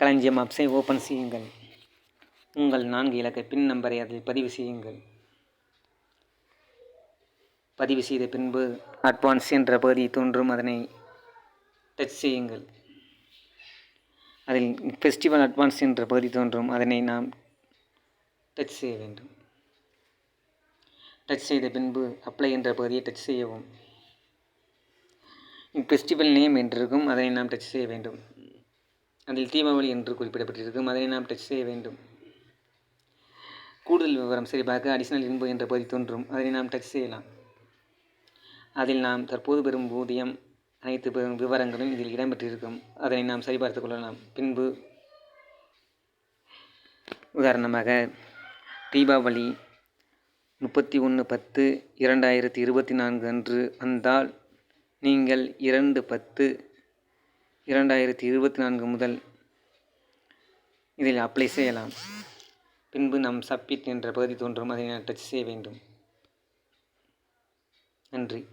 களஞ்சியம் ஆப்ஸை ஓப்பன் செய்யுங்கள். உங்கள் நான்கு இலக்க பின் நம்பரை அதில் பதிவு செய்யுங்கள். பதிவு செய்த பின்பு அட்வான்ஸ் என்ற பகுதி தோன்றும் அதனை டச் செய்யுங்கள். அதில் ஃபெஸ்டிவல் அட்வான்ஸ் என்ற பகுதி தோன்றும் அதனை நாம் டச் செய்ய வேண்டும். டச் செய்த பின்பு அப்ளை என்ற பகுதியை டச் செய்யவும். ஃபெஸ்டிவல் நேம் என்றிருக்கும் அதனை நாம் டச் செய்ய வேண்டும். அதில் தீபாவளி என்று குறிப்பிடப்பட்டிருக்கும் அதனை நாம் டச் செய்ய வேண்டும். கூடுதல் விவரம் சரிபார்க்க அடிஷனல் இன்பு என்ற பகுதி தோன்றும். அதனை நாம் டச் செய்யலாம். அதில் நாம் தற்போது பெறும் ஊதியம் அனைத்து பெறும் விவரங்களும் இதில் இடம்பெற்றிருக்கும். அதனை நாம் சரிபார்த்து கொள்ளலாம். பின்பு உதாரணமாக தீபாவளி முப்பத்தி ஒன்று பத்து இரண்டாயிரத்தி இருபத்தி நான்கு அன்று வந்தால் நீங்கள் இரண்டு பத்து இரண்டாயிரத்தி இருபத்தி நான்கு முதல் இதில் அப்ளை செய்யலாம். பின்பு நம் சப்மிட் என்ற பகுதி தோன்றும். அதை நான் டச் செய்ய வேண்டும். நன்றி.